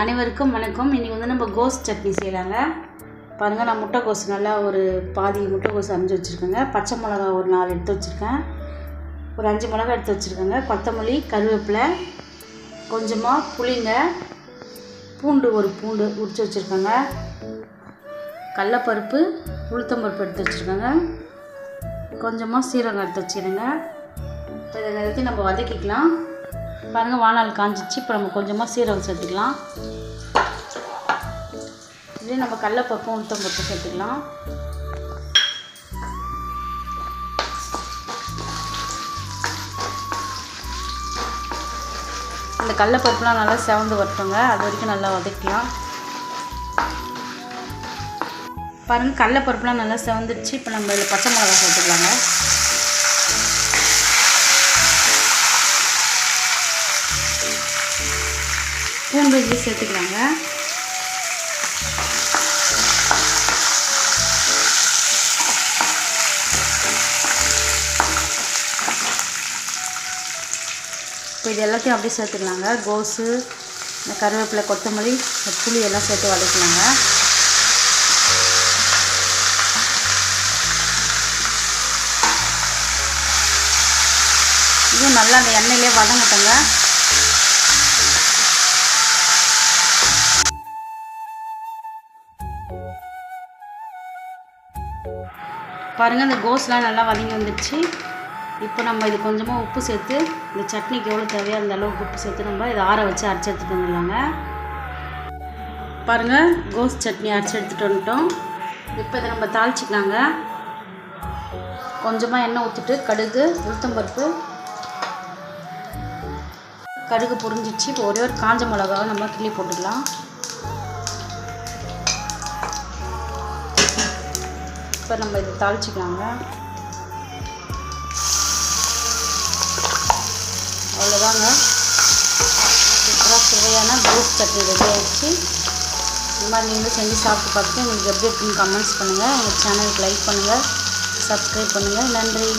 அனைவருக்கும் வணக்கம். இன்றைக்கி வந்து நம்ம கோஸ் சட்னி செய்யலாங்க. பாருங்கள் நான் முட்டைக்கோஸ் நல்லா ஒரு பாதி முட்டைக்கோஸ் அரைஞ்சி வச்சுருக்கேங்க. பச்சை மிளகா ஒரு நாலு எடுத்து வச்சுருக்கேன். ஒரு அஞ்சு மிளகா எடுத்து வச்சுருக்கேங்க. கொத்தமல்லி கருவேப்பிலை கொஞ்சமாக புளிங்க பூண்டு ஒரு பூண்டு உரித்து வச்சுருக்கேங்க. கடலப்பருப்பு உளுத்தம்பருப்பு எடுத்து வச்சுருக்கேங்க. கொஞ்சமாக சீரகம் எடுத்து வச்சுருங்க இதை எல்லாத்தையும் நம்ம வதக்கிக்கலாம். பாருங்கள் வாணால் காஞ்சிச்சு. இப்போ நம்ம கொஞ்சமாக சீரகம் சேர்த்துக்கலாம். இதே நம்ம கடலப்பருப்பு உளுத்தம்பருப்பு சேர்த்துக்கலாம். இந்த கடலப்பருப்புலாம் நல்லா செவந்து வரட்டுங்க. அது வரைக்கும் நல்லா வதக்கலாம். பாருங்கள் கடலப்பருப்புலாம் நல்லா செவந்துடுச்சு இப்போ நம்ம இதில் பச்சை மிளகா சேர்த்துக்கலாங்க. பூண்டு இது சேர்த்துக்கலாங்க. இப்போ இது எல்லாத்தையும் அப்படியே சேர்த்துக்கலாங்க. கோஸு இந்த கருவேப்பிலை கொத்தமல்லி இந்த புளி எல்லாம் சேர்த்து வதக்கலாங்க. இதுவும் நல்லா அந்த எண்ணெயிலே வதங்கட்டங்க. பாருங்கள் இந்த கோஸ்லாம் நல்லா வதங்கி வந்துடுச்சு. இப்போ நம்ம இது கொஞ்சமாக உப்பு சேர்த்து இந்த சட்னிக்கு எவ்வளோ தேவையோ அந்த அளவுக்கு உப்பு சேர்த்து நம்ம இதை ஆற வச்சு அரைச்சி எடுத்துகிட்டு வந்துடலாங்க. பாருங்கள் கோஸ் சட்னி அரைச்சி எடுத்துகிட்டு வந்துட்டோம். இப்போ இதை நம்ம தாளிச்சிக்கலாங்க. கொஞ்சமாக எண்ணெய் ஊற்றிட்டு கடுகு உளுத்தம்பருப்பு கடுகு பொரிஞ்சிச்சு. இப்போ ஒரே ஒரு காஞ்ச மிளகாவை நம்ம கிள்ளி போட்டுக்கலாம். இப்போ நம்ம இதை தாளிச்சிக்கலாங்க அவ்வளோதாங்க. சூப்பராக சுவையான கோஸ் சட்னி ரெடி ஆகிடுச்சு இந்த மாதிரி நீங்களும் செஞ்சு சாப்பிட்டு பார்த்துட்டு உங்களுக்கு எப்படி இருக்குன்னு கமெண்ட்ஸ் பண்ணுங்கள் எங்கள் சேனலுக்கு லைக் பண்ணுங்கள் சப்ஸ்கிரைப் பண்ணுங்கள் நன்றி.